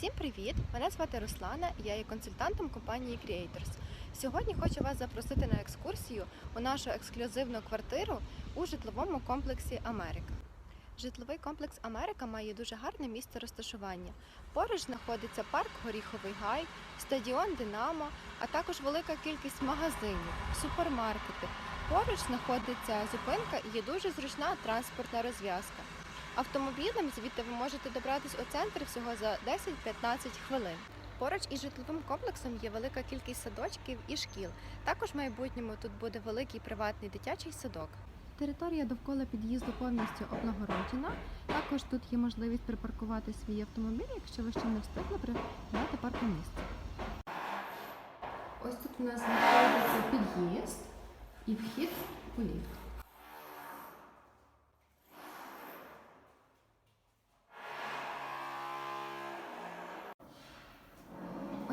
Всім привіт! Мене звати Руслана, я є консультантом компанії Creators. Сьогодні хочу вас запросити на екскурсію у нашу ексклюзивну квартиру у житловому комплексі Америка. Житловий комплекс Америка має дуже гарне місце розташування. Поруч знаходиться парк Горіховий Гай, стадіон Динамо, а також велика кількість магазинів, супермаркети. Поруч знаходиться зупинка і є дуже зручна транспортна розв'язка. Автомобілем звідти ви можете добратись у центр всього за 10-15 хвилин. Поруч із житловим комплексом є велика кількість садочків і шкіл. Також в майбутньому тут буде великий приватний дитячий садок. Територія довкола під'їзду повністю облагороджена. Також тут є можливість припаркувати свій автомобіль, якщо ви ще не встигли придбати паркомісце. Ось тут у нас знаходиться під'їзд і вхід у ліфт.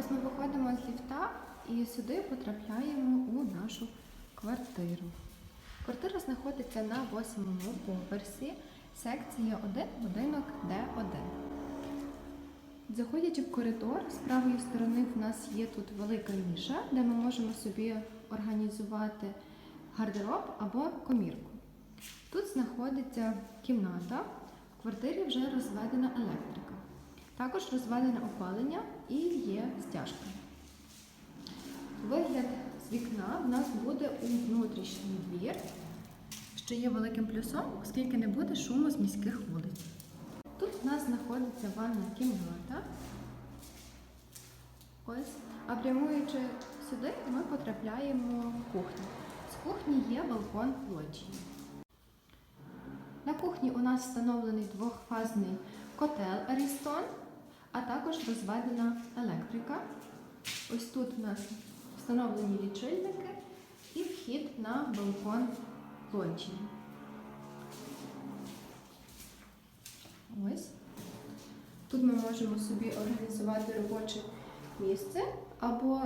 Ось ми виходимо з ліфта і сюди потрапляємо у нашу квартиру. Квартира знаходиться на восьмому поверсі, секція 1, будинок Д1. Заходячи в коридор, з правої сторони в нас є тут велика ніша, де ми можемо собі організувати гардероб або комірку. Тут знаходиться кімната, в квартирі вже розведена електрика. Також розведене опалення і є стяжка. Вигляд з вікна в нас буде у внутрішній двір, що є великим плюсом, оскільки не буде шуму з міських вулиць. Тут в нас знаходиться ванна кімната. Ось. А прямуючи сюди, ми потрапляємо в кухню. З кухні є балкон лоджії. На кухні у нас встановлений двохфазний котел Ariston, а також розведена електрика. Ось тут у нас встановлені лічильники і вхід на балкон лоджії. Ось. Тут ми можемо собі організувати робоче місце, або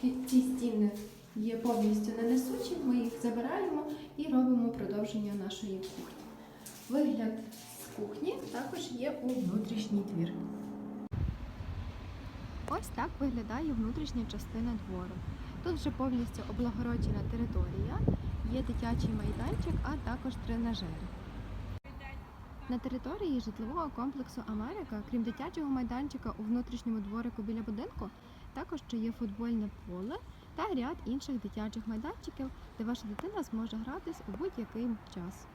ці стіни є повністю ненесучі, ми їх забираємо і робимо продовження нашої кухні. Вигляд з кухні також є у внутрішній двір. Ось так виглядає внутрішня частина двору. Тут вже повністю облагороджена територія, є дитячий майданчик, а також тренажери. На території житлового комплексу Америка, крім дитячого майданчика у внутрішньому дворику біля будинку, також ще є футбольне поле та ряд інших дитячих майданчиків, де ваша дитина зможе гратись у будь-який час.